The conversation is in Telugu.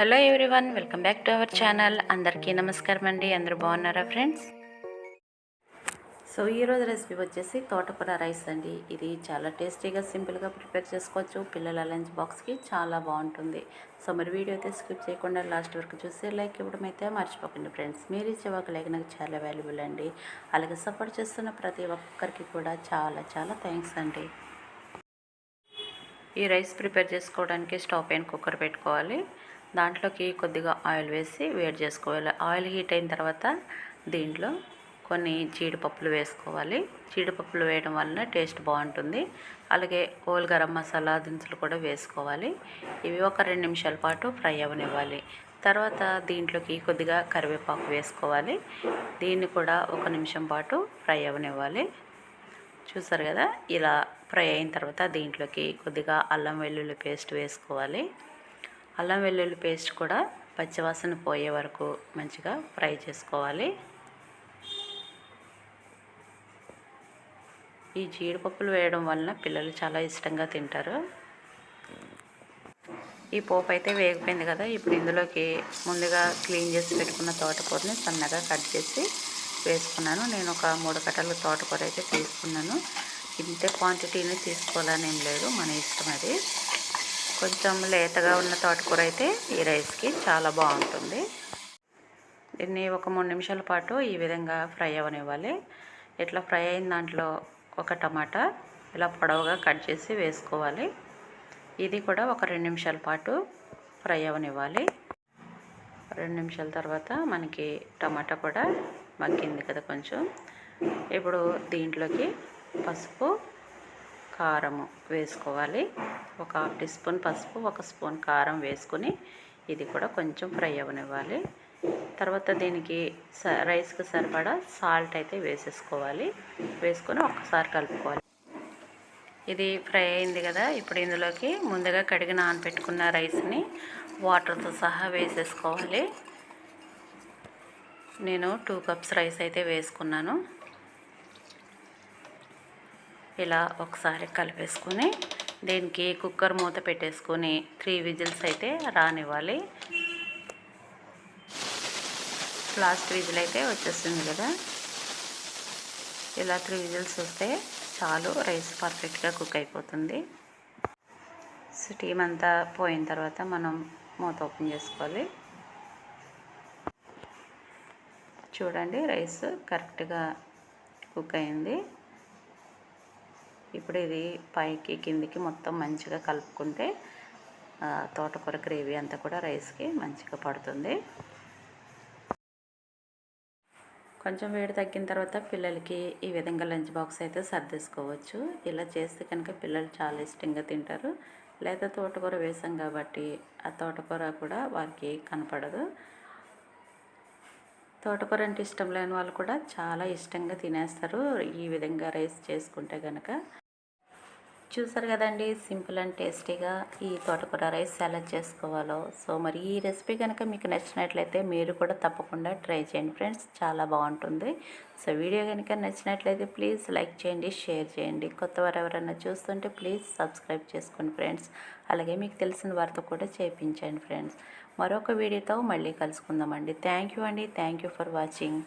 Hello everyone welcome back to our channel. అందరికీ నమస్కారం అండి. అందరూ బాగున్నారా ఫ్రెండ్స్? సో ఈరోజు రెసిపీ వచ్చేసి తోటకూర రైస్ అండి. ఇది చాలా టేస్టీగా సింపుల్గా ప్రిపేర్ చేసుకోవచ్చు. పిల్లల లంచ్ బాక్స్కి చాలా బాగుంటుంది. సో మరి వీడియో అయితే స్కిప్ చేయకుండా లాస్ట్ వరకు చూసి లైక్ ఇవ్వడం అయితే మర్చిపోకండి ఫ్రెండ్స్. మీరు ఇచ్చే ఒక లైక్ నాకు చాలా వాల్యుబుల్ అండి. అలాగే సపోర్ట్ చేస్తున్న ప్రతి ఒక్కరికి కూడా చాలా చాలా థ్యాంక్స్ అండి. ఈ రైస్ ప్రిపేర్ చేసుకోవడానికి స్టవ్ పైన కుక్కర్ పెట్టుకోవాలి. దాంట్లోకి కొద్దిగా ఆయిల్ వేసి వేడి చేసుకోవాలి. ఆయిల్ హీట్ అయిన తర్వాత దీంట్లో కొన్ని జీడిపప్పులు వేసుకోవాలి. జీడిపప్పులు వేయడం వలన టేస్ట్ బాగుంటుంది. అలాగే ఓల్ గరం మసాలా దినుసులు కూడా వేసుకోవాలి. ఇవి ఒక రెండు నిమిషాల పాటు ఫ్రై అవ్వనివ్వాలి తర్వాత దీంట్లోకి కొద్దిగా కరివేపాకు వేసుకోవాలి. దీన్ని కూడా ఒక నిమిషం పాటు ఫ్రై అవ్వనివ్వాలి చూసారు కదా? ఇలా ఫ్రై అయిన తర్వాత దీంట్లోకి కొద్దిగా అల్లం వెల్లుల్లి పేస్ట్ వేసుకోవాలి. అల్లం వెల్లుల్లి పేస్ట్ కూడా పచ్చివాసన పోయే వరకు మంచిగా ఫ్రై చేసుకోవాలి. ఈ జీడిపప్పులు వేయడం వలన పిల్లలు చాలా ఇష్టంగా తింటారు. ఈ పోపు అయితే వేగిపోయింది కదా ఇప్పుడు ఇందులోకి ముందుగా క్లీన్ చేసి పెట్టుకున్న తోటకూరని సన్నగా కట్ చేసి వేసుకున్నాను. నేను ఒక మూడు కట్టలు తోటకూర అయితే తీసుకున్నాను. ఇంతే క్వాంటిటీని తీసుకోవాలని ఏం లేదు మన ఇష్టం అది. కొంచెం లేతగా ఉన్న తోటకూర అయితే ఈ రైస్కి చాలా బాగుంటుంది. దీన్ని ఒక మూడు నిమిషాల పాటు ఈ విధంగా ఫ్రై అవ్వనివ్వాలి ఇట్లా ఫ్రై అయిన దాంట్లో ఒక టమాటా ఇలా పొడవుగా కట్ చేసి వేసుకోవాలి. ఇది కూడా ఒక రెండు నిమిషాల పాటు ఫ్రై అవ్వనివ్వాలి రెండు నిమిషాల తర్వాత మనకి టమాటా కూడా మగ్గింది కదా కొంచెం. ఇప్పుడు దీంట్లోకి పసుపు కారము వేసుకోవాలి. ఒక హాఫ్ టీ స్పూన్ పసుపు ఒక స్పూన్ కారం వేసుకొని ఇది కూడా కొంచెం ఫ్రై అవ్వనివ్వాలి తర్వాత దీనికి స రైస్కి సరిపడా సాల్ట్ అయితే వేసేసుకోవాలి. వేసుకొని ఒక్కసారి కలుపుకోవాలి. ఇది ఫ్రై అయింది కదా ఇప్పుడు ఇందులోకి ముందుగా కడిగి నానబెట్టుకున్న రైస్ని వాటర్తో సహా వేసేసుకోవాలి. నేను టూ కప్స్ రైస్ అయితే వేసుకున్నాను. ఇలా ఒకసారి కలిపేసుకొని దీనికి కుక్కర్ మూత పెట్టేసుకొని త్రీ విజిల్స్ అయితే రానివ్వాలి. లాస్ట్ విజిల్ అయితే వచ్చేస్తుంది కదా. ఇలా త్రీ విజిల్స్ వస్తే చాలు రైస్ పర్ఫెక్ట్గా కుక్ అయిపోతుంది. స్టీమ్ అంతా పోయిన తర్వాత మనం మూత ఓపెన్ చేసుకోవాలి. చూడండి రైస్ కరెక్ట్గా కుక్ అయింది. ఇప్పుడు ఇది పైకి కిందికి మొత్తం మంచిగా కలుపుకుంటే తోటకూర గ్రేవీ అంతా కూడా రైస్కి మంచిగా పడుతుంది. కొంచెం వేడి తగ్గిన తర్వాత పిల్లలకి ఈ విధంగా లంచ్ బాక్స్ అయితే సర్దేసుకోవచ్చు. ఇలా చేస్తే కనుక పిల్లలు చాలా ఇష్టంగా తింటారు. లేదా తోటకూర వేసాం కాబట్టి ఆ తోటకూర కూడా వారికి కనపడదు. తోటకూర అంటే ఇష్టం లేని వాళ్ళు కూడా చాలా ఇష్టంగా తినేస్తారు. ఈ విధంగా రైస్ చేసుకుంటే కనుక చూసారు కదండి సింపుల్ అండ్ టేస్టీగా ఈ తోటకూర రైస్ ఎలా చేసుకోవాలో. సో మరి ఈ రెసిపీ కనుక మీకు నచ్చినట్లయితే మీరు కూడా తప్పకుండా ట్రై చేయండి ఫ్రెండ్స్ చాలా బాగుంటుంది. సో వీడియో కనుక నచ్చినట్లయితే ప్లీజ్ లైక్ చేయండి షేర్ చేయండి. కొత్త వారు ఎవరైనా చూస్తుంటే ప్లీజ్ సబ్స్క్రైబ్ చేసుకోండి ఫ్రెండ్స్. అలాగే మీకు తెలిసిన వారితో కూడా చేయించండి ఫ్రెండ్స్. మరొక వీడియోతో మళ్ళీ కలుసుకుందామండి. థ్యాంక్ యూ అండి. Thank you for watching.